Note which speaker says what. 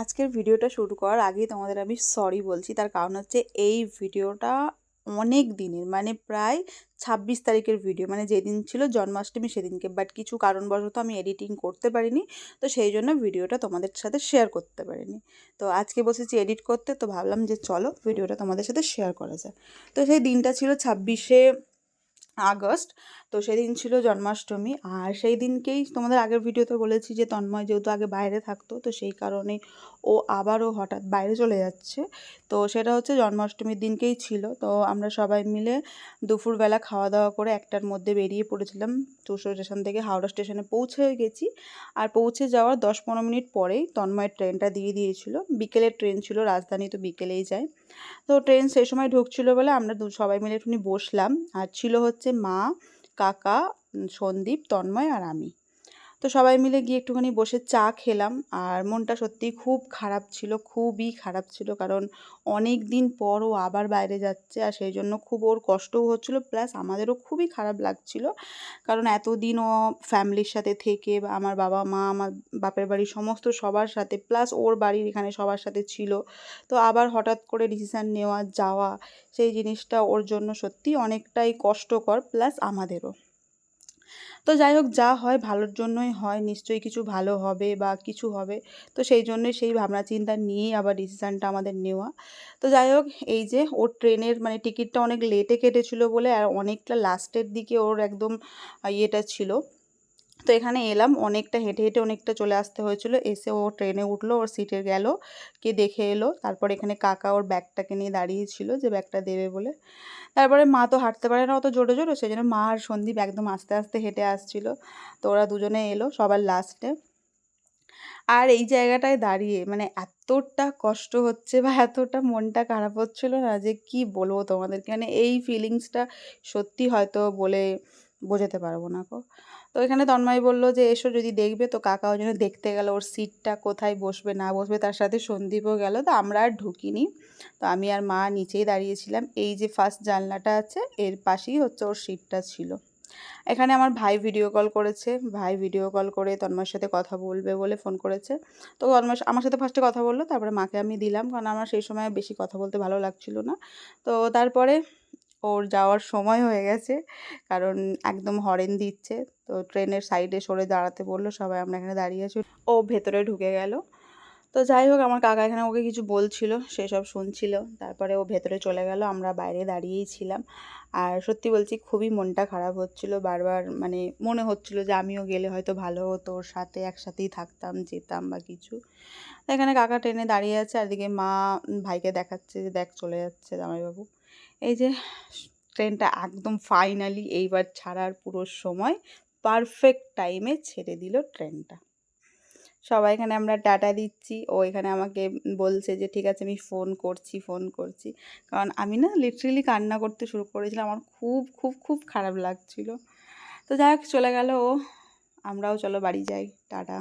Speaker 1: আজকের ভিডিওটা শুরু করার আগেই তোমাদের আমি সরি বলছি। তার কারণ হচ্ছে এই ভিডিওটা অনেক দিনের মানে প্রায় ছাব্বিশ তারিখের ভিডিও মানে যেদিন ছিল জন্মাষ্টমী সেদিনকে। বাট কিছু কারণবশত আমি এডিটিং করতে পারিনি, তো সেই জন্য ভিডিওটা তোমাদের সাথে শেয়ার করতে পারিনি। তো আজকে বসেছি এডিট করতে, তো ভাবলাম যে চলো ভিডিওটা তোমাদের সাথে শেয়ার করা যায় তো সেই দিনটা ছিল ছাব্বিশে আগস্ট তো সেদিন ছিল জন্মাষ্টমী আর সেই দিনকেই তোমাদের আগের ভিডিওতে বলেছি যে তন্ময় যেহেতু আগে বাইরে থাকতো, তো সেই কারণে ও আবারও হঠাৎ বাইরে চলে যাচ্ছে। তো সেটা হচ্ছে জন্মাষ্টমীর দিনকেই ছিল। তো আমরা সবাই মিলে দুপুরবেলা খাওয়া দাওয়া করে একটার মধ্যে বেরিয়ে পড়েছিলাম। চুষো স্টেশন থেকে হাওড়া স্টেশনে পৌঁছে গেছি। আর পৌঁছে যাওয়ার দশ পনেরো মিনিট পরেই তন্ময়ের ট্রেনটা দিয়ে দিয়েছিল। বিকেলের ট্রেন ছিল, রাজধানী তো বিকেলেই যায়। তো ট্রেন সেই সময় ঢুকছিল বলে আমরা সবাই মিলে একটুখানি বসলাম। আর ছিল হচ্ছে মা কাকা সন্দীপ তন্ময় আর আমি। তো সবাই মিলে গিয়ে একটুখানি বসে চা খেলাম। আর মনটা সত্যিই খুব খারাপ ছিল, খুবই খারাপ ছিল। কারণ অনেক দিন পর ও আবার বাইরে যাচ্ছে আর সেই জন্য খুব ওর কষ্টও হচ্ছিল, প্লাস আমাদেরও খুবই খারাপ লাগছিল। কারণ এতদিন ও ফ্যামিলির সাথে থেকে বা আমার বাবা, মা, আমার বাপের বাড়ির সমস্ত সবার সাথে, প্লাস ওর বাড়ির এখানে সবার সাথে ছিল। তো আবার হঠাৎ করে ডিসিশান নেওয়া, যাওয়া, সেই জিনিসটা ওর জন্য সত্যি অনেকটাই কষ্টকর, প্লাস আমাদেরও। তো যাই হোক যা হয় ভালোর জন্যই হয়, নিশ্চয়ই কিছু ভালো হবে বা কিছু হবে। তো সেই জন্যই সেই ভাবনা চিন্তা নিয়েই আবার ডিসিশানটা আমাদের নেওয়া। তো যাই হোক এই যে ওর ট্রেনের মানে টিকিটটা অনেক লেটে কেটেছিল বলে আর অনেকটা লাস্টের দিকে ওর একদম ইয়েটা ছিল। তো এখানে এলাম। অনেকটা হেঁটে হেঁটে অনেকটা চলে আসতে হয়েছিল। এসে ও ট্রেনে উঠল, ওর সিটে গেল কে দেখে এলো। তারপর এখানে কাকা ওর ব্যাগটাকে নিয়ে দাঁড়িয়েছিল যে ব্যাগটা দেবে বলে। তারপরে মা তো হাঁটতে পারে না অত জোরে জোরে, সেই জন্য মা আর সন্দীপ একদম আস্তে আস্তে হেঁটে আসছিল। তো ওরা দুজনে এলো, সবার লাস্টে আর এই জায়গাটায় দাঁড়িয়ে মানে এতটা কষ্ট হচ্ছে বা এতটা মনটা খারাপ হচ্ছিল না যে কি বলব তোমাদেরকে? মানে এই ফিলিংসটা সত্যি হয়তো বলে বোঝাতে পারব না গো। তো এখানে তন্ময় বলল যে, এসো যদি দেখবে তো কাকা ওই জন্য দেখতে গেল, ওর সিটটা কোথায় বসবে, না বসবে, তার সাথে সন্দীপও গেল। তো আমরা আর ঢুকিনি। তো আমি আর মা নিচেই দাঁড়িয়েছিলাম। এই যে ফার্স্ট জানলাটা আছে, এর পাশেই হচ্ছে ওর সিটটা ছিল। এখানে আমার ভাই ভিডিও কল করেছে। ভাই ভিডিও কল করে তন্ময়ের সাথে কথা বলবে বলে ফোন করেছে। তো তন্ময় আমার সাথে ফার্স্টে কথা বলল, তারপরে মাকে আমি দিলাম। কারণ আমার সেই সময় বেশি কথা বলতে ভালো লাগছিল না। তো তারপরে ওর যাওয়ার সময় হয়ে গেছে। কারণ একদম হরেন দিচ্ছে। তো ট্রেনের সাইডে সরে দাঁড়াতে বলল, সবাই আমরা এখানে দাঁড়িয়ে আছি। ও ভেতরে ঢুকে গেল। তো যাই হোক, আমার কাকা এখানে ওকে কিছু বলছিল সেসব শুনছিল। তারপরে ও ভেতরে চলে গেল, আমরা বাইরে দাঁড়িয়েই ছিলাম। আর সত্যি বলছি, খুবই মনটা খারাপ হচ্ছিল। বারবার মানে মনে হচ্ছিল যে আমিও গেলে হয়তো ভালো হতো, ওর সাথে একসাথেই থাকতাম, যেতাম বা কিছু। এখানে কাকা ট্রেনে দাঁড়িয়ে আছে। আর দিকে মা ভাইকে দেখাচ্ছে যে, দেখ, চলে যাচ্ছে জামাইবাবু। এই যে ট্রেনটা একদম ফাইনালি এইবার ছাড়ার পুরো সময় পারফেক্ট টাইমে ছেড়ে দিল ট্রেনটা। সবাই এখানে আমরা টাটা দিচ্ছি। ও এখানে আমাকে বলছে যে, ঠিক আছে, আমি ফোন করছি ফোন করছি। কারণ আমি না লিটারেলি কান্না করতে শুরু করেছিলাম। আমার খুব খুব খুব খারাপ লাগছিল। তো যাই হোক, চলে গেল ও। আমরাও চলো বাড়ি যাই। টাটা।